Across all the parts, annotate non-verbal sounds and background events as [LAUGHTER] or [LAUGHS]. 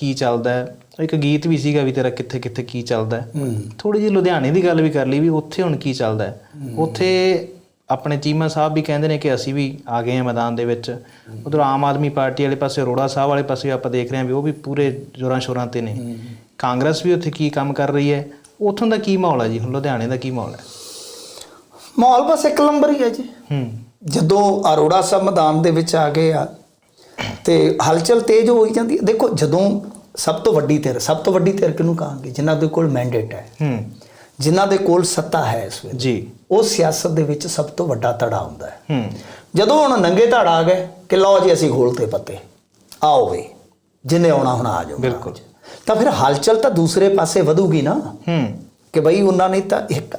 ਕੀ ਚੱਲਦਾ ਹੈ? ਇੱਕ ਗੀਤ ਵੀ ਸੀਗਾ ਵੀ ਤੇਰਾ ਕਿੱਥੇ ਕਿੱਥੇ ਕੀ ਚੱਲਦਾ ਥੋੜੀ ਜਿਹੀ ਲੁਧਿਆਣੇ ਦੀ ਗੱਲ ਵੀ ਕਰ ਲਈ ਵੀ ਉੱਥੇ ਹੁਣ ਕੀ ਚੱਲਦਾ ਹੈ। ਉੱਥੇ ਆਪਣੇ ਚੀਮਾ ਸਾਹਿਬ ਵੀ ਕਹਿੰਦੇ ਨੇ ਕਿ ਅਸੀਂ ਵੀ ਆ ਗਏ ਹਾਂ ਮੈਦਾਨ ਦੇ ਵਿੱਚ। ਉਧਰ ਆਮ ਆਦਮੀ ਪਾਰਟੀ ਵਾਲੇ ਪਾਸੇ ਅਰੋੜਾ ਸਾਹਿਬ ਵਾਲੇ ਪਾਸੇ ਆਪਾਂ ਦੇਖ ਰਹੇ ਹਾਂ ਵੀ ਉਹ ਵੀ ਪੂਰੇ ਜੋਰਾਂ ਸ਼ੋਰਾਂ ਤੇ ਨੇ। ਕਾਂਗਰਸ ਵੀ ਉੱਥੇ ਕੀ ਕੰਮ ਕਰ ਰਹੀ ਹੈ? ਉੱਥੋਂ ਦਾ ਕੀ ਮਾਹੌਲ ਹੈ ਜੀ? ਹੁਣ ਲੁਧਿਆਣੇ ਦਾ ਕੀ ਮਾਹੌਲ ਹੈ? ਮਾਹੌਲ ਬਸ ਇੱਕ ਨੰਬਰ ਹੀ ਹੈ ਜੀ। ਹੂੰ। ਜਦੋਂ ਅਰੋੜਾ ਸਾਹਿਬ ਮੈਦਾਨ ਦੇ ਵਿੱਚ ਆ ਗਏ ਆ ਤੇ ਹਲਚਲ ਤੇਜ਼ ਹੋਈ ਜਾਂਦੀ ਹੈ। ਦੇਖੋ ਜਦੋਂ ਸਭ ਤੋਂ ਵੱਡੀ ਧਿਰ ਸਭ ਤੋਂ ਵੱਡੀ ਧਿਰ ਕਿਹਨੂੰ ਕਹਾਂਗੇ? ਜਿਨ੍ਹਾਂ ਦੇ ਕੋਲ ਮੈਂਡੇਟ ਹੈ। ਹੂੰ। ਜਿਨ੍ਹਾਂ ਦੇ ਕੋਲ ਸੱਤਾ ਹੈ ਇਸ ਵੇਲੇ। ਜੀ। ਉਹ ਸਿਆਸਤ ਦੇ ਵਿੱਚ ਸਭ ਤੋਂ ਵੱਡਾ ਧੜਾ ਹੁੰਦਾ ਹੈ। ਹੂੰ। ਜਦੋਂ ਹੁਣ ਨੰਗੇ ਧੜ ਆ ਗਏ ਕਿ ਲਓ ਜੀ ਅਸੀਂ ਖੋਲਤੇ ਪੱਤੇ ਆਓ ਵੇ ਜਿੰਨੇ ਆਉਣਾ ਹੁਣ ਆ ਜਾਓ ਬਿਲਕੁਲ। ਤਾਂ ਫਿਰ ਹਲਚਲ ਤਾਂ ਦੂਸਰੇ ਪਾਸੇ ਵਧੂਗੀ ਨਾ। ਹੂੰ। ਕਿ ਬਈ ਉਹਨਾਂ ਨੇ ਤਾਂ ਇੱਕ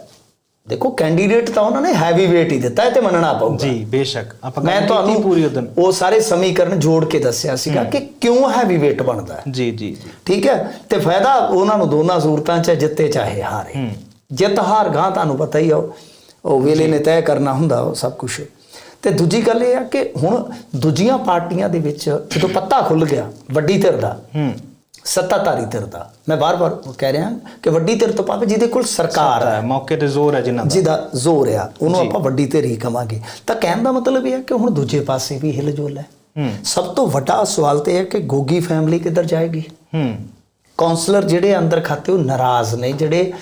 ਦੇਖੋ ਕੈਂਡੀਡੇਟ ਤਾਂ ਉਹਨਾਂ ਨੇ ਹੈਵੀ weight ਹੀ ਦਿੱਤਾ ਇਹ ਤੇ ਮੰਨਣਾ ਪਊਗਾ। ਜੀ ਬੇਸ਼ੱਕ। ਆਪਾਂ ਮੈਂ ਤੁਹਾਨੂੰ ਪੂਰੀ ਉਦੋਂ ਉਹ ਸਾਰੇ ਸਮੀਕਰਨ ਜੋੜ ਕੇ ਦੱਸਿਆ ਸੀਗਾ ਕਿ ਕਿਉਂ ਹੈਵੀ weight ਬਣਦਾ ਹੈ। ਜੀ ਜੀ ਠੀਕ ਹੈ? ਤੇ ਫਾਇਦਾ ਉਹਨਾਂ ਨੂੰ ਦੋਨਾਂ ਸੂਰਤਾਂ 'ਚ ਹੈ, ਜਿੱਤੇ ਚਾਹੇ ਹਾਰੇ। ਹੂੰ। ਜਿੱਤ ਹਾਰ ਗਾਂ ਤੁਹਾਨੂੰ ਪਤਾ ਹੀ ਆ ਉਹ ਵੇਲੇ ਨੇ ਤੈਅ ਕਰਨਾ ਹੁੰਦਾ ਉਹ ਸਭ ਕੁਝ ਤੇ ਦੂਜੀ ਗੱਲ ਇਹ ਆ ਕਿ ਹੁਣ ਦੂਜੀਆਂ ਪਾਰਟੀਆਂ ਦੇ ਵਿੱਚ ਜਦੋਂ ਪੱਤਾ ਖੁੱਲ ਗਿਆ ਵੱਡੀ ਧਿਰ ਦਾ ਹੂੰ। ਸੱਤਾਧਾਰੀ ਧਿਰ ਦਾ। ਮੈਂ ਬਾਰ-ਬਾਰ ਕਹਿ ਰਿਹਾ ਕਿ ਵੱਡੀ ਧਿਰ ਤੋਂ ਭਾਵੇਂ ਜਿਹਦੇ ਕੋਲ ਸਰਕਾਰ ਹੈ। ਮੌਕੇ ਤੇ ਜ਼ੋਰ ਹੈ ਜਿਨ੍ਹਾਂ ਦਾ। ਜਿਹਦਾ ਜ਼ੋਰ ਆ ਉਹਨੂੰ ਆਪਾਂ ਵੱਡੀ ਧਿਰ ਹੀ ਕਵਾਂਗੇ। ਤਾਂ ਕਹਿਣ ਦਾ ਮਤਲਬ ਇਹ ਹੈ ਕਿ ਹੁਣ ਦੂਜੇ ਪਾਸੇ ਵੀ ਹਿਲਜੁਲ ਹੈ। ਹੂੰ। ਸਭ ਤੋਂ ਵੱਡਾ ਸਵਾਲ ਤੇ ਹੈ ਕਿ ਗੋਗੀ ਫੈਮਿਲੀ ਕਿੱਧਰ ਜਾਏਗੀ? ਹੂੰ। ਕਾਉਂਸਲਰ ਜਿਹੜੇ ਅੰਦਰ ਖਾਤੇ ਉਹ ਨਾਰਾਜ਼ ਨੇ ਜਿਹੜੇ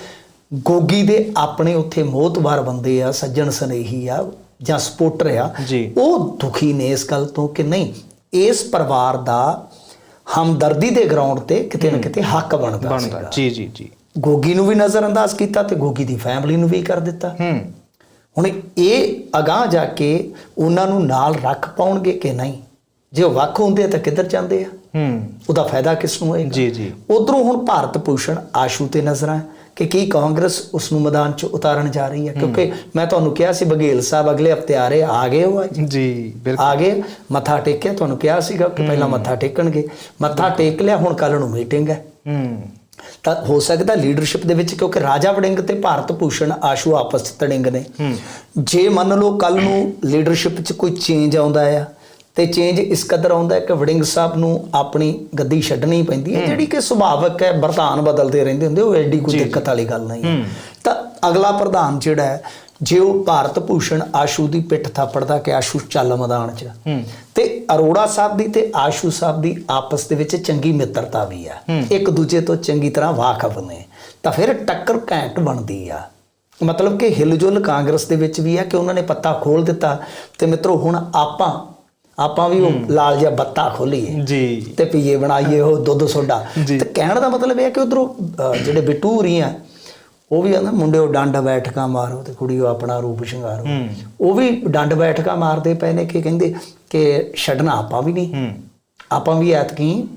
ਗੋਗੀ ਦੇ ਆਪਣੇ ਉੱਥੇ ਮੋਹਤਬਾਰ ਬੰਦੇ ਆ ਸੱਜਣ ਸਨੇਹੀ ਆ ਜਾਂ ਸਪੋਰਟਰ ਆ। ਉਹ ਦੁਖੀ ਨੇ ਇਸ ਗੱਲ ਤੋਂ ਕਿ ਨਹੀਂ ਇਸ ਪਰਿਵਾਰ ਦਾ ਹਮਦਰਦੀ ਦੇ ਗਰਾਊਂਡ ਤੇ ਕਿਤੇ ਨਾ ਕਿਤੇ ਹੱਕ ਬਣਦਾ ਬਣਦਾ ਸੀਗਾ। ਜੀ ਜੀ ਜੀ। ਗੋਗੀ ਨੂੰ ਵੀ ਨਜ਼ਰਅੰਦਾਜ਼ ਕੀਤਾ ਤੇ ਗੋਗੀ ਦੀ ਫੈਮਿਲੀ ਨੂੰ ਵੀ ਕਰ ਦਿੱਤਾ। ਹੂੰ। ਹੁਣ ਇਹ ਅਗਾਹ ਜਾ ਕੇ ਉਹਨਾਂ ਨੂੰ ਨਾਲ ਰੱਖ ਪਾਉਣਗੇ ਕਿ ਨਹੀਂ? ਜੇ ਉਹ ਵੱਖ ਹੁੰਦੇ ਤਾਂ ਕਿੱਧਰ ਜਾਂਦੇ ਆ? ਹੂੰ। ਉਹਦਾ ਫਾਇਦਾ ਕਿਸ ਨੂੰ ਹੋਏਗਾ? ਜੀ ਜੀ। ਉਧਰੋਂ ਹੁਣ ਭਾਰਤ ਭੂਸ਼ਣ ਆਸ਼ੂ ਤੇ ਨਜ਼ਰਾਂ ਕਿ ਕੀ ਕਾਂਗਰਸ ਉਸ ਨੂੰ ਮੈਦਾਨ 'ਚ ਉਤਾਰਨ ਜਾ ਰਹੀ ਹੈ? ਕਿਉਂਕਿ ਮੈਂ ਤੁਹਾਨੂੰ ਕਿਹਾ ਸੀ ਬਘੇਲ ਸਾਹਿਬ ਅਗਲੇ ਹਫ਼ਤੇ ਆ ਰਹੇ ਆ ਗਏ ਹੋ ਅੱਜ। ਜੀ ਬਿਲਕੁਲ। ਆ ਗਏ ਮੱਥਾ ਟੇਕਿਆ ਤੁਹਾਨੂੰ ਕਿਹਾ ਸੀਗਾ ਕਿ ਪਹਿਲਾਂ ਮੱਥਾ ਟੇਕਣਗੇ। ਮੱਥਾ ਟੇਕ ਲਿਆ ਹੁਣ ਕੱਲ ਨੂੰ ਮੀਟਿੰਗ ਹੈ। ਹੂੰ। ਤਾਂ ਹੋ ਸਕਦਾ ਲੀਡਰਸ਼ਿਪ ਦੇ ਵਿੱਚ ਕਿਉਂਕਿ ਰਾਜਾ ਵੜਿੰਗ ਤੇ ਭਾਰਤ ਭੂਸ਼ਣ ਆਸ਼ੂ ਆਪਸ ਤੜਿੰਗ ਨੇ। ਹੂੰ। ਜੇ ਮੰਨ ਲਓ ਕੱਲ ਨੂੰ ਲੀਡਰਸ਼ਿਪ 'ਚ ਕੋਈ ਚੇਂਜ ਆਉਂਦਾ ਆ ਤੇ ਚੇਂਜ ਇਸ ਕਦਰ ਆਉਂਦਾ ਹੈ ਕਿ ਵੜਿੰਗ ਸਾਹਿਬ ਨੂੰ ਆਪਣੀ ਗੱਦੀ ਛੱਡਣੀ ਪੈਂਦੀ ਹੈ। ਜਿਹੜੀ ਕਿ ਸੁਭਾਵਕ ਹੈ ਪ੍ਰਧਾਨ ਬਦਲਦੇ ਰਹਿੰਦੇ ਹੁੰਦੇ ਉਹ ਐਡੀ ਕੋਈ ਦਿੱਕਤ ਵਾਲੀ ਗੱਲ ਨਹੀਂ ਹੈ। ਤਾਂ ਅਗਲਾ ਪ੍ਰਧਾਨ ਜਿਹੜਾ ਹੈ ਜੇ ਉਹ ਭਾਰਤ ਭੂਸ਼ਣ ਆਸ਼ੂ ਦੀ ਪਿੱਠ ਥਾਪੜਦਾ ਕਿ ਆਸ਼ੂ ਚੱਲ ਮੈਦਾਨ 'ਚ। ਤੇ ਅਰੋੜਾ ਸਾਹਿਬ ਦੀ ਤੇ ਆਸ਼ੂ ਸਾਹਿਬ ਦੀ ਆਪਸ ਦੇ ਵਿੱਚ ਚੰਗੀ ਮਿੱਤਰਤਾ ਵੀ ਆ। ਇੱਕ ਦੂਜੇ ਤੋਂ ਚੰਗੀ ਤਰ੍ਹਾਂ ਵਾਕਫ ਨੇ। ਤਾਂ ਫਿਰ ਟੱਕਰ ਘੈਂਟ ਬਣਦੀ ਆ। ਮਤਲਬ ਕਿ ਹਿਲਜੁਲ ਕਾਂਗਰਸ ਦੇ ਵਿੱਚ ਵੀ ਆ ਕਿ ਉਹਨਾਂ ਨੇ ਪੱਤਾ ਖੋਲ ਦਿੱਤਾ। ਤੇ ਮਿੱਤਰੋ ਹੁਣ ਆਪਾਂ ਆਪਾਂ ਵੀ ਉਹ ਲਾਲ ਜਿਹਾ ਬੱਤਾ ਖੋਲੀਏ ਜੀ। ਤੇ ਪੀਏ ਬਣਾਈਏ ਉਹ ਦੁੱਧ ਸੋਡਾ। ਤੇ ਕਹਿਣ ਦਾ ਮਤਲਬ ਇਹ ਹੈ ਕਿ ਉਧਰੋਂ ਜਿਹੜੇ ਬਿਟੂਰੀ ਆ ਉਹ ਵੀ ਆਂਦਾ ਮੁੰਡੇ ਉਹ ਡੰਡ ਬੈਠਕਾਂ ਮਾਰੋ ਤੇ ਕੁੜੀ ਉਹ ਆਪਣਾ ਰੂਪ ਸ਼ਿੰਗਾਰੋ। ਹੂੰ। ਉਹ ਵੀ ਡੰਡ ਬੈਠਕਾਂ ਮਾਰਦੇ ਪਏ ਨੇ ਕਿ ਕਹਿੰਦੇ ਕਿ ਛੱਡਣਾ ਆਪਾਂ ਵੀ ਨਹੀਂ। ਹੂੰ। ਆਪਾਂ ਵੀ ਐਤਕੀ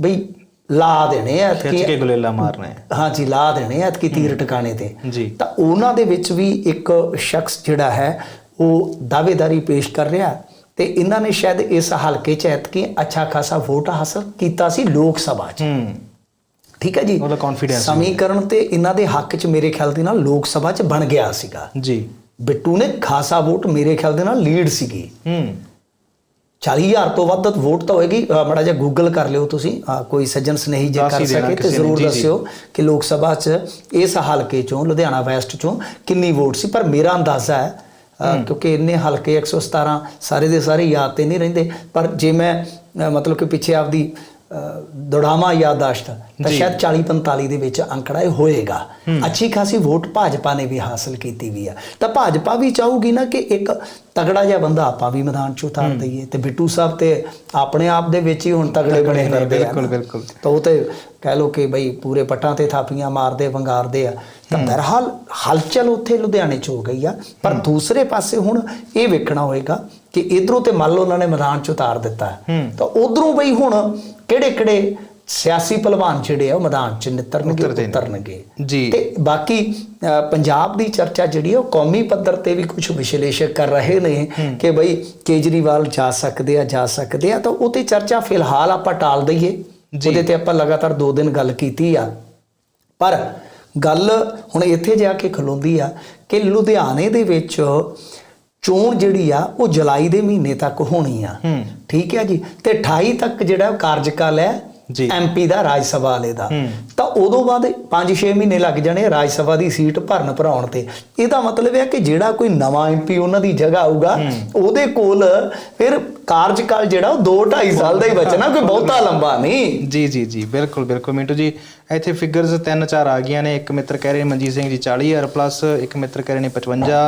ਬਈ ਲਾ ਦੇਣੇ ਖਿੱਚ ਐਤਕੀ। ਕੇ ਗੁਲੇਲਾ ਮਾਰਨਾ ਹੈ ਹਾਂਜੀ ਲਾ ਦੇਣੇ ਆ ਐਤਕੀ ਤੀਰ ਟਿਕਾਣੇ ਤੇ। ਤਾਂ ਉਹਨਾਂ ਦੇ ਵਿੱਚ ਵੀ ਇੱਕ ਸ਼ਖਸ ਜਿਹੜਾ ਹੈ ਉਹ ਦਾਅਵੇਦਾਰੀ ਪੇਸ਼ ਕਰ ਰਿਹਾ। ਤੇ ਇਹਨਾਂ ਨੇ ਸ਼ਾਇਦ ਇਸ ਹਲਕੇ ਚ ਐਤਕੀ ਅੱਛਾ ਖਾਸਾ ਵੋਟ ਹਾਸਲ ਕੀਤਾ ਸੀ ਲੋਕ ਸਭਾ 'ਚ। ਠੀਕ ਹੈ ਜੀ? ਉਹਦਾ confidence ਸਮੀਕਰਨ ਤੇ ਇਹਨਾਂ ਦੇ ਹੱਕ 'ਚ ਮੇਰੇ ਖਿਆਲ ਦੇ ਨਾਲ ਲੋਕ ਸਭਾ 'ਚ ਬਣ ਗਿਆ ਸੀਗਾ। ਜੀ। ਬਿੱਟੂ ਨੇ ਖਾਸਾ ਵੋਟ ਮੇਰੇ ਖਿਆਲ ਦੇ ਨਾਲ ਲੀਡ ਸੀਗੀ। ਹੂੰ। 40000 ਤੋਂ ਵੱਧ ਵੋਟ ਤਾਂ ਹੋਏਗੀ। ਮੜਾ ਜਿਹਾ ਗੂਗਲ ਕਰ ਲਿਓ ਤੁਸੀਂ। ਕੋਈ ਸੱਜਣ ਸਨੇਹੀ ਜੇ ਕਰ ਸਕੇ ਤੇ ਜ਼ਰੂਰ। ਦੱਸਿਓ ਕਿ ਲੋਕ ਸਭਾ 'ਚ ਇਸ ਹਲਕੇ 'ਚੋਂ ਲੁਧਿਆਣਾ ਵੈਸਟ 'ਚੋਂ ਕਿੰਨੀ ਵੋਟ ਸੀ। ਪਰ ਮੇਰਾ ਅੰਦਾਜ਼ਾ ਹੈ ਕਿਉਂਕਿ ਇੰਨੇ ਹਲਕੇ 117 ਸਾਰੇ ਦੇ ਸਾਰੇ ਯਾਦ ਤੇ ਨਹੀਂ ਰਹਿੰਦੇ। ਪਰ ਜੇ ਮੈਂ ਮਤਲਬ ਕਿ ਪਿੱਛੇ ਆਪਦੀ ਦੌੜਾਵਾਂ ਯਾਦਾਸ਼ਤ ਤਾਂ। ਸ਼ਾਇਦ 40 45 ਦੇ ਵਿੱਚ ਅੰਕੜਾ ਇਹ ਹੋਏਗਾ। ਅੱਛੀ ਖਾਸੀ ਵੋਟ ਭਾਜਪਾ ਨੇ ਵੀ ਹਾਸਲ ਕੀਤੀ ਵੀ ਆ। ਤਾਂ ਭਾਜਪਾ ਵੀ ਚਾਹੂਗੀ ਨਾ ਕਿ ਇੱਕ ਤਗੜਾ ਜਿਹਾ ਬੰਦਾ ਆਪਾਂ ਵੀ ਮੈਦਾਨ 'ਚ ਉਤਾਰ ਦਈਏ। ਤੇ ਬਿੱਟੂ ਸਾਹਿਬ ਤੇ ਆਪਣੇ ਆਪ ਦੇ ਵਿੱਚ ਹੀ ਹੁਣ ਤਗੜੇ ਬਣੇ ਆ ਬਿਲਕੁਲ ਨਾ। ਬਿਲਕੁਲ ਤਾਂ ਉਹ ਤੇ ਕਹਿ ਲੋ ਕਿ ਬਈ ਪੂਰੇ ਪੱਟਾਂ ਤੇ ਥਾਪੀਆਂ ਮਾਰਦੇ ਵੰਗਾਰਦੇ ਆ। ਤਾਂ ਬਹਰਹਾਲ ਹਲਚਲ ਉੱਥੇ ਲੁਧਿਆਣੇ 'ਚ ਹੋ ਗਈ ਆ। ਪਰ ਦੂਸਰੇ ਪਾਸੇ ਹੁਣ ਇਹ ਵੇਖਣਾ ਹੋਏਗਾ ਕਿ ਇਧਰੋਂ ਤੇ ਮੰਨ ਲਓ ਉਹਨਾਂ ਨੇ ਮੈਦਾਨ 'ਚ ਉਤਾਰ ਦਿੱਤਾ। ਤਾਂ ਉਧਰੋਂ ਬਈ ਹੁਣ ਕਿਹੜੇ ਕਿਹੜੇ ਸਿਆਸੀ ਪਹਿਲਵਾਨ ਜਿਹੜੇ ਆ ਉਹ ਮੈਦਾਨ 'ਚ ਨਿਤਰਨਗੇ। ਉਤਰਨਗੇ। ਜੀ। ਤੇ ਬਾਕੀ ਪੰਜਾਬ ਦੀ ਚਰਚਾ ਜਿਹੜੀ ਉਹ ਕੌਮੀ ਪੱਧਰ ਤੇ ਵੀ ਕੁਝ ਵਿਸ਼ਲੇਸ਼ਕ ਕਰ ਰਹੇ ਨੇ ਕਿ ਬਈ ਕੇਜਰੀਵਾਲ ਜਾ ਸਕਦੇ ਆ ਜਾ ਸਕਦੇ ਆ ਤਾਂ ਉਹ ਤੇ ਚਰਚਾ ਫਿਲਹਾਲ ਆਪਾਂ ਟਾਲ ਦਈਏ। ਉਹਦੇ ਤੇ ਆਪਾਂ ਲਗਾਤਾਰ 2 ਦਿਨ ਗੱਲ ਕੀਤੀ ਆ। ਪਰ ਗੱਲ ਹੁਣ ਇੱਥੇ ਜਾ ਕੇ ਖਲੋਂਦੀ ਆ ਕਿ ਲੁਧਿਆਣੇ ਦੇ ਵਿੱਚ ਚੋਣ ਜਿਹੜੀ ਆ ਉਹ ਜੁਲਾਈ ਦੇ ਮਹੀਨੇ ਤੱਕ ਹੋਣੀ ਆ। ਠੀਕ ਹੈ ਜੀ? ਤੇ 28 ਤੱਕ ਜਿਹੜਾ ਕਾਰਜਕਾਲ ਹੈ ਜੀ। ਐਮਪੀ ਦਾ ਰਾਜ ਸਭਾ ਵਾਲੇ ਦਾ। ਤਾਂ ਉਦੋਂ ਬਾਅਦ 5-6 ਮਹੀਨੇ ਲੱਗ ਜਾਣੇ ਰਾਜ ਸਭਾ ਦੀ ਸੀਟ ਭਰਨ ਭਰਾਉਣ ਤੇ। ਇਹਦਾ ਮਤਲਬ ਹੈ ਕਿ ਜਿਹੜਾ ਕੋਈ ਨਵਾਂ ਐਮਪੀ ਉਹਨਾਂ ਦੀ ਜਗ੍ਹਾ ਆਊਗਾ ਉਹਦੇ ਕੋਲ ਫਿਰ ਕਾਰਜਕਾਲ ਜਿਹੜਾ ਉਹ 2-2.5 ਸਾਲ ਦਾ ਹੀ ਬਚਣਾ ਕੋਈ ਬਹੁਤਾ ਲੰਬਾ ਨਹੀਂ। ਜੀ ਜੀ ਜੀ ਬਿਲਕੁਲ ਬਿਲਕੁਲ ਮਿੰਟੂ ਜੀ। ਇੱਥੇ ਫਿਗਰਸ ਤਿੰਨ ਚਾਰ ਆ ਗਈਆਂ ਨੇ। ਇੱਕ ਮਿੱਤਰ ਕਹਿ ਰਹੇ ਮਨਜੀਤ ਸਿੰਘ ਜੀ 40000 ਪਲੱਸ ਇੱਕ ਮਿੱਤਰ ਕਹਿ ਰਹੇ ਨੇ 55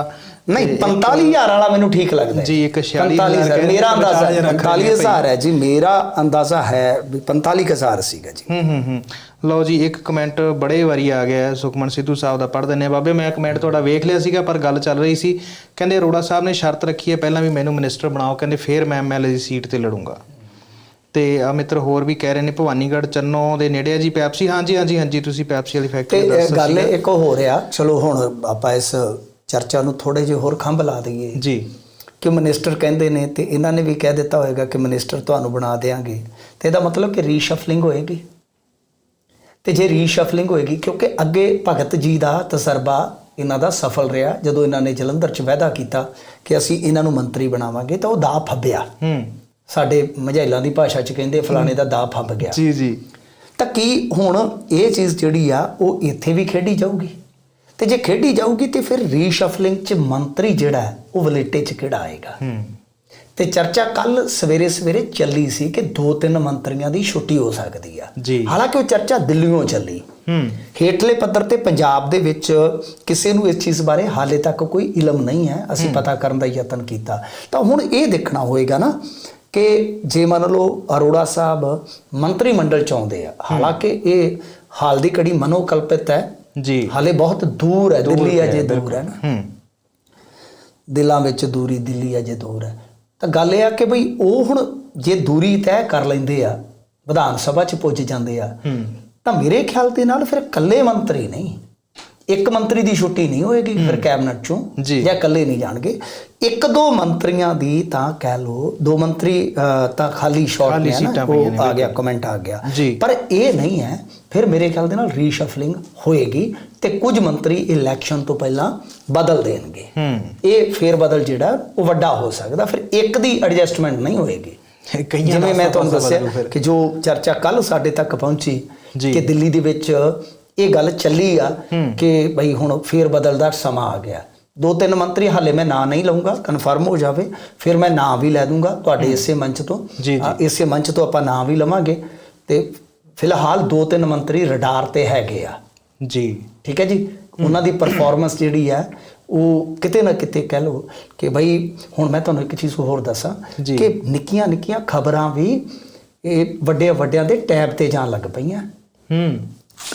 ਨਹੀਂ 45000 ਵਾਲਾ ਮੈਨੂੰ ਠੀਕ ਲੱਗਦਾ। ਜੀ, ਇੱਕ 46,000 45,000 ਕਹਿੰਦੇ ਮੇਰਾ ਤੇ ਅੰਦਾਜ਼ਾ 50,000 ਰੱਖ 45000 ਹੈ ਜੀ ਮੇਰਾ ਅੰਦਾਜ਼ਾ ਹੈ ਵੀ 45000 ਸੀਗਾ ਜੀ। ਹੂੰ ਹੂੰ ਹੂੰ। ਲਓ ਜੀ ਇੱਕ ਕਮੈਂਟ ਬੜੇ ਵਾਰੀ ਆ ਗਿਆ ਸੁਖਮਨ ਸਿੱਧੂ ਸਾਹਿਬ ਦਾ ਪੜ੍ਹ ਦਿੰਨੇ ਬਾਬੇ ਮੈਂ ਕਮੈਂਟ ਤੁਹਾਡਾ ਵੇਖ ਲਿਆ ਸੀਗਾ ਪਰ ਗੱਲ ਚੱਲ ਰਹੀ ਸੀ। ਕਹਿੰਦੇ ਅਰੋੜਾ ਸਾਹਿਬ ਨੇ ਸ਼ਰਤ ਰੱਖੀ ਹੈ ਪਹਿਲਾਂ ਵੀ ਮੈਨੂੰ ਮਿਨਿਸਟਰ ਬਣਾਓ। ਕਹਿੰਦੇ ਫੇਰ ਮੈਂ ਐਮਐਲਏ ਦੀ ਸੀਟ ਤੇ ਲੜੂੰਗਾ। ਤੇ ਆ ਮਿੱਤਰ ਹੋਰ ਵੀ ਕਹਿ ਰਹੇ ਨੇ ਭਵਾਨੀਗੜ੍ਹ ਚੰਨੋ ਦੇ ਨੇੜੇ ਆ ਜੀ ਪੈਪਸੀ ਹਾਂਜੀ ਹਾਂਜੀ ਹਾਂਜੀ ਤੁਸੀਂ ਪੈਪਸੀ ਵਾਲੀ ਤੇ ਫੈਕਟਰੀ ਦੱਸ ਗੱਲ ਇੱਕ ਹੋ ਰਿਹਾ ਚਲੋ ਹੁਣ ਆਪਾਂ ਇਸ ਚਰਚਾ ਨੂੰ ਥੋੜੇ ਜਿਹਾ ਹੋਰ ਖੰਭ ਲਾ ਦਈਏ। ਜੀ। ਕਿ ਮਿਨਿਸਟਰ ਕਹਿੰਦੇ ਨੇ ਤੇ ਇਹਨਾਂ ਨੇ ਵੀ ਕਹਿ ਦਿੱਤਾ ਹੋਵੇਗਾ ਕਿ ਮਿਨਿਸਟਰ ਤੁਹਾਨੂੰ ਬਣਾ ਦੇਾਂਗੇ ਤੇ ਇਹਦਾ ਮਤਲਬ ਕਿ ਰੀਸ਼ਫਲਿੰਗ ਹੋਏਗੀ। ਤੇ ਜੇ ਰੀਸ਼ਫਲਿੰਗ ਹੋਏਗੀ ਕਿਉਂਕਿ ਅੱਗੇ ਭਗਤ ਜੀ ਦਾ ਤਸਰਬਾ ਇਹਨਾਂ ਦਾ ਸਫਲ ਰਿਹਾ ਜਦੋਂ ਇਹਨਾਂ ਨੇ ਜਲੰਧਰ 'ਚ ਵਾਅਦਾ ਕੀਤਾ ਕਿ ਅਸੀਂ ਇਹਨਾਂ ਨੂੰ ਮੰਤਰੀ ਬਣਾਵਾਂਗੇ ਤਾਂ ਉਹ ਦਾ ਫੱਬਿਆ। ਹੂੰ। ਸਾਡੇ ਮਝੈਲਾਂ ਦੀ ਭਾਸ਼ਾ 'ਚ ਕਹਿੰਦੇ ਫਲਾਣੇ ਦਾ ਦਾ ਫੱਬ ਗਿਆ। ਜੀ ਜੀ। ਤਾਂ ਕੀ ਹੁਣ ਇਹ ਚੀਜ਼ ਜਿਹੜੀ ਆ ਉਹ ਇੱਥੇ ਵੀ ਖੇਡੀ ਜਾਊਗੀ? ਤੇ ਜੇ ਖੇਡੀ ਜਾਊਗੀ ਤੇ ਫਿਰ ਰੀਸ਼ਫਲਿੰਗ 'ਚ ਮੰਤਰੀ ਜਿਹੜਾ ਉਹ ਵਲੇਟੇ 'ਚ ਕਿਹੜਾ ਆਏਗਾ? ਤੇ ਚਰਚਾ ਕੱਲ ਸਵੇਰੇ ਸਵੇਰੇ ਚੱਲੀ ਸੀ ਕਿ ਦੋ ਤਿੰਨ ਮੰਤਰੀਆਂ ਦੀ ਛੁੱਟੀ ਹੋ ਸਕਦੀ ਆ। ਹਾਲਾਂਕਿ ਉਹ ਚਰਚਾ ਦਿੱਲੀੋਂ ਚੱਲੀ। ਹੂੰ। ਹੇਠਲੇ ਪੱਧਰ ਤੇ ਪੰਜਾਬ ਦੇ ਵਿੱਚ ਕਿਸੇ ਨੂੰ ਇਸ ਚੀਜ਼ ਬਾਰੇ ਹਾਲੇ ਤੱਕ ਕੋਈ ਇਲਮ ਨਹੀਂ ਹੈ ਅਸੀਂ ਪਤਾ ਕਰਨ ਦਾ ਯਤਨ ਕੀਤਾ। ਤਾਂ ਹੁਣ ਇਹ ਦੇਖਣਾ ਹੋਏਗਾ ਨਾ ਕਿ ਜੇ ਮੰਨ ਲਓ ਅਰੋੜਾ ਸਾਹਿਬ ਮੰਤਰੀ ਮੰਡਲ ਚ ਆਉਂਦੇ ਆ ਹਾਲਾਂਕਿ ਇਹ ਹਾਲ ਦੀ ਘੜੀ ਮਨੋਕਲਪਿਤ ਹੈ ਜੀ। ਹਾਲੇ ਬਹੁਤ ਦੂਰ ਹੈ ਦਿੱਲੀ ਅਜੇ ਦੂਰ ਹੈ ਨਾ। ਹੂੰ। ਦਿਲਾਂ ਵਿੱਚ ਦੂਰੀ ਦਿੱਲੀ ਅਜੇ ਦੂਰ ਹੈ। ਤਾਂ ਗੱਲ ਇਹ ਆ ਕਿ ਭਈ ਉਹ ਹੁਣ ਜੇ ਦੂਰੀ ਤੈਅ ਕਰ ਲੈਂਦੇ ਆ ਵਿਧਾਨ ਸਭਾ 'ਚ ਪੁੱਜ ਜਾਂਦੇ ਆ ਹੂੰ। ਤਾਂ ਮੇਰੇ ਖਿਆਲ ਦੇ ਨਾਲ ਫਿਰ ਇਕੱਲੇ ਮੰਤਰੀ ਨਹੀਂ। ਇੱਕ ਮੰਤਰੀ ਦੀ ਛੁੱਟੀ ਨਹੀਂ ਹੋਏਗੀ ਫਿਰ ਕੈਬਨਿਟ ਚੋਂ ਜੀ। ਇਕੱਲੇ ਨਹੀਂ ਜਾਣਗੇ। ਇੱਕ ਦੋ ਮੰਤਰੀਆਂ ਦੀ ਤਾਂ ਕਹਿ ਲਓ ਦੋ ਮੰਤਰੀ ਤਾਂ ਖਾਲੀ ਨੇ ਨਾ ਸੀਟਾਂ ਉਹ ਆ ਗਿਆ ਕਮੈਂਟ ਆ ਗਿਆ। ਪਰ ਇਹ ਨਹੀਂ ਹੈ ਫਿਰ ਮੇਰੇ ਖਿਆਲ ਦੇ ਨਾਲ ਰੀਸ਼ਫਲਿੰਗ ਹੋਏਗੀ ਤੇ ਕੁਝ ਮੰਤਰੀ ਇਲੈਕਸ਼ਨ ਤੋਂ ਪਹਿਲਾਂ ਬਦਲ ਦੇਣਗੇ। ਹੂੰ। ਇਹ ਫੇਰ ਬਦਲ ਜਿਹੜਾ ਉਹ ਵੱਡਾ ਹੋ ਸਕਦਾ। ਫਿਰ ਇੱਕ ਦੀ ਐਡਜਸਟਮੈਂਟ ਨਹੀਂ ਹੋਏਗੀ। ਜਿਵੇਂ ਮੈਂ ਤੁਹਾਨੂੰ ਦੱਸਿਆ। ਕਿ ਜੋ ਚਰਚਾ ਕੱਲ ਸਾਡੇ ਤੱਕ ਪਹੁੰਚੀ। ਕਿ ਦਿੱਲੀ ਦੇ ਵਿੱਚ ਇਹ ਗੱਲ ਚੱਲੀ ਆ। ਕਿ ਭਈ ਹੁਣ ਫੇਰ ਬਦਲ ਦਾ ਸਮਾਂ ਆ ਗਿਆ। ਦੋ ਤਿੰਨ ਮੰਤਰੀ ਹਾਲੇ ਮੈਂ ਨਾਂ ਨਹੀਂ ਲਵਾਂਗਾ ਕਨਫਰਮ ਹੋ ਜਾਵੇ ਫਿਰ ਮੈਂ ਨਾਂ ਵੀ ਲੈ ਦੂੰਗਾ ਤੁਹਾਡੇ ਇਸੇ ਮੰਚ ਤੋਂ। ਇਸੇ ਮੰਚ ਤੋਂ ਆਪਾਂ ਨਾਂ ਵੀ ਲਵਾਂਗੇ ਤੇ ਫਿਲਹਾਲ ਦੋ ਤਿੰਨ ਮੰਤਰੀ ਰਡਾਰ ਤੇ ਹੈਗੇ ਆ। ਜੀ। ਠੀਕ ਹੈ ਜੀ? ਉਹਨਾਂ ਦੀ ਪਰਫਾਰਮੈਂਸ ਜਿਹੜੀ ਹੈ ਉਹ ਕਿਤੇ ਨਾ ਕਿਤੇ ਕਹਿ ਲਓ ਕਿ ਭਾਈ ਹੁਣ ਮੈਂ ਤੁਹਾਨੂੰ ਇੱਕ ਚੀਜ਼ ਹੋਰ ਦੱਸਾਂ। ਕਿ ਨਿੱਕੀਆਂ ਨਿੱਕੀਆਂ ਖਬਰਾਂ ਵੀ ਇਹ ਵੱਡੇ ਵੱਡਿਆਂ ਦੇ ਟੈਬ ਤੇ ਜਾਣ ਲੱਗ ਪਈਆਂ। ਹੂੰ।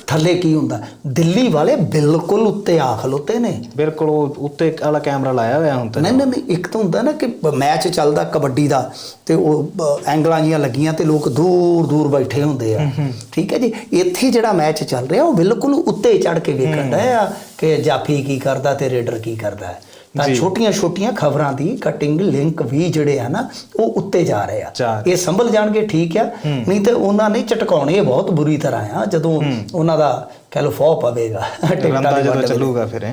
ਥੱਲੇ ਕੀ ਹੁੰਦਾ? ਦਿੱਲੀ ਵਾਲੇ ਬਿਲਕੁਲ ਉੱਤੇ ਆ ਖਲੋਤੇ ਨੇ। ਬਿਲਕੁਲ ਉਹ ਉੱਤੇ ਵਾਲਾ ਕੈਮਰਾ ਲਾਇਆ ਹੋਇਆ ਹੁਣ ਤਾਂ। ਨਹੀਂ ਨਹੀਂ ਇੱਕ ਤਾਂ ਹੁੰਦਾ ਨਾ ਕਿ ਮੈਚ ਚੱਲਦਾ ਕਬੱਡੀ ਦਾ ਤੇ ਉਹ ਐਂਗਲਾਂ ਜੀਆਂ ਲੱਗੀਆਂ ਤੇ ਲੋਕ ਦੂਰ ਦੂਰ ਬੈਠੇ ਹੁੰਦੇ ਆ। ਠੀਕ ਹੈ ਜੀ? ਇੱਥੇ ਜਿਹੜਾ ਮੈਚ ਚੱਲ ਰਿਹਾ ਉਹ ਬਿਲਕੁਲ ਉੱਤੇ ਚੜ ਕੇ ਵੇਖਣ ਡਏ ਆ ਕਿ ਜਾਫੀ ਕੀ ਕਰਦਾ ਤੇ ਰੇਡਰ ਕੀ ਕਰਦਾ। ਹੈ। ਤਾਂ ਜੀ। ਛੋਟੀਆਂ ਛੋਟੀਆਂ ਖਬਰਾਂ ਦੀ ਕਟਿੰਗ ਲਿੰਕ ਵੀ ਜਿਹੜੇ ਆ ਨਾ ਉਹ ਉੱਤੇ ਜਾ ਰਹੇ ਆ। ਇਹ ਸੰਭਲ ਜਾਣਗੇ ਠੀਕ ਆ। ਨਹੀਂ ਤੇ ਉਹਨਾਂ ਨੇ ਚਟਕਾਉਣੇ ਬਹੁਤ ਬੁਰੀ ਤਰ੍ਹਾਂ ਆ ਜਦੋਂ ਉਹਨਾਂ ਦਾ ਕਹਿ ਲੋ ਫੋ ਪਵੇਗਾ ਟਿਕਟਾਂ ਦੀ ਜਦੋਂ ਚੱਲੂਗਾ ਫਿਰ।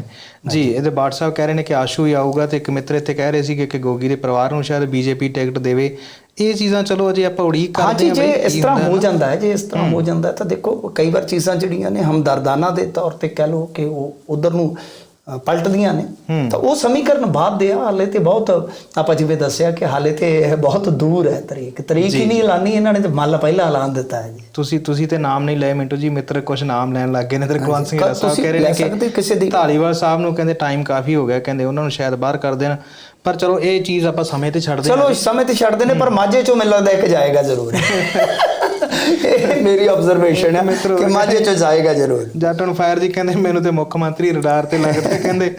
ਜੀ ਇਹਦੇ ਬਾਟ ਸਾਹਿਬ ਕਹਿ ਰਹੇ ਨੇ ਕਿ ਆਸ਼ੂ ਹੀ ਆਊਗਾ ਤੇ ਇੱਕ ਮਿੱਤਰ ਇੱਥੇ ਕਹਿ ਰਹੇ ਸੀ ਕਿ ਗੋਗੀ ਦੇ ਪਰਿਵਾਰ ਨੂੰ ਸ਼ਾਇਦ ਬੀਜੇਪੀ ਟਿਕਟ ਦੇਵੇ। ਇਹ ਚੀਜ਼ਾਂ ਚਲੋ ਅਜੇ ਆਪਾਂ ਉਡੀਕ ਕਰਦੇ ਹਾਂ ਜੇ ਇਸ ਤਰ੍ਹਾਂ ਹੋ। ਜਾਂਦਾ ਹੈ ਜੇ ਇਸ ਤਰ੍ਹਾਂ ਹੋ ਜਾਂਦਾ ਤਾਂ ਦੇਖੋ ਕਈ ਵਾਰ ਚੀਜ਼ਾਂ ਜਿਹੜੀਆਂ ਨੇ ਹਮਦਰਦਾਨਾ ਦੇ ਤੌਰ ਤੇ ਕਹਿ ਲਓ ਕਿ ਉਹ ਉਧਰ ਨੂੰ ਪਲਟਦੀਆਂ ਨੇ। ਹੂੰ। ਤਾਂ ਉਹ ਸਮੀਕਰਨ ਬਾਅਦ ਦੇ ਆ ਹਾਲੇ ਤੇ ਬਹੁਤ ਆਪਾਂ ਜਿਵੇਂ ਦੱਸਿਆ ਕਿ ਹਾਲੇ ਤੇ ਇਹ ਬਹੁਤ ਦੂਰ ਹੈ ਤਰੀਕ। ਤਰੀਕ ਹੀ ਨਹੀਂ ਐਲਾਨੀ ਇਹਨਾਂ ਨੇ ਤੇ ਮੱਲ ਪਹਿਲਾਂ ਐਲਾਨ ਦਿੱਤਾ ਹੈ ਜੀ। ਤੁਸੀਂ ਤੁਸੀਂ ਤੇ ਨਾਮ ਨਹੀਂ ਲਏ ਮਿੰਟੂ ਜੀ ਮਿੱਤਰ ਕੁਝ ਨਾਮ ਲੈਣ ਲੱਗ ਗਏ ਨੇ ਤੇ ਕੁਲਵੰਤ ਸਿੰਘ ਤੁਸੀਂ ਕਹਿ ਰਹੇ ਨੇ ਸਕਦੇ ਕਿਸੇ ਦੀ- ਕਿ ਢਾਲੀਵਾਲ ਸਾਹਿਬ ਨੂੰ ਕਹਿੰਦੇ ਟਾਈਮ ਕਾਫੀ ਹੋ ਗਿਆ ਕਹਿੰਦੇ ਉਹਨਾਂ ਨੂੰ ਸ਼ਾਇਦ ਬਾਹਰ ਕਰ ਦੇਣ। ਪਰ ਚਲੋ ਇਹ ਚੀਜ਼ ਆਪਾਂ ਸਮੇਂ ਤੇ ਛੱਡ ਚਲੋ ਦਿੰਦੇ ਇਸ ਸਮੇਂ ਤੇ ਛੱਡਦੇ ਨੇ ਪਰ ਮਾਝੇ ਚੋਂ ਮੈਨੂੰ ਲੱਗਦਾ ਇੱਕ ਜਾਏਗਾ ਜ਼ਰੂਰ। [LAUGHS] ਇਹ [LAUGHS] ਮੇਰੀ ਆਬਜ਼ਰਵੇਸ਼ਨ ਹੈ ਕਿ ਮਾਝੇ ਚੋਂ ਜਾਏਗਾ ਜ਼ਰੂਰ। ਜੱਟ ਨੂੰ ਫਾਇਰ ਜੀ ਕਹਿੰਦੇ ਮੈਨੂੰ ਤੇ ਮੁੱਖ ਮੰਤਰੀ ਰਡਾਰ ਤੇ ਲੱਗਦਾ ਕਹਿੰਦੇ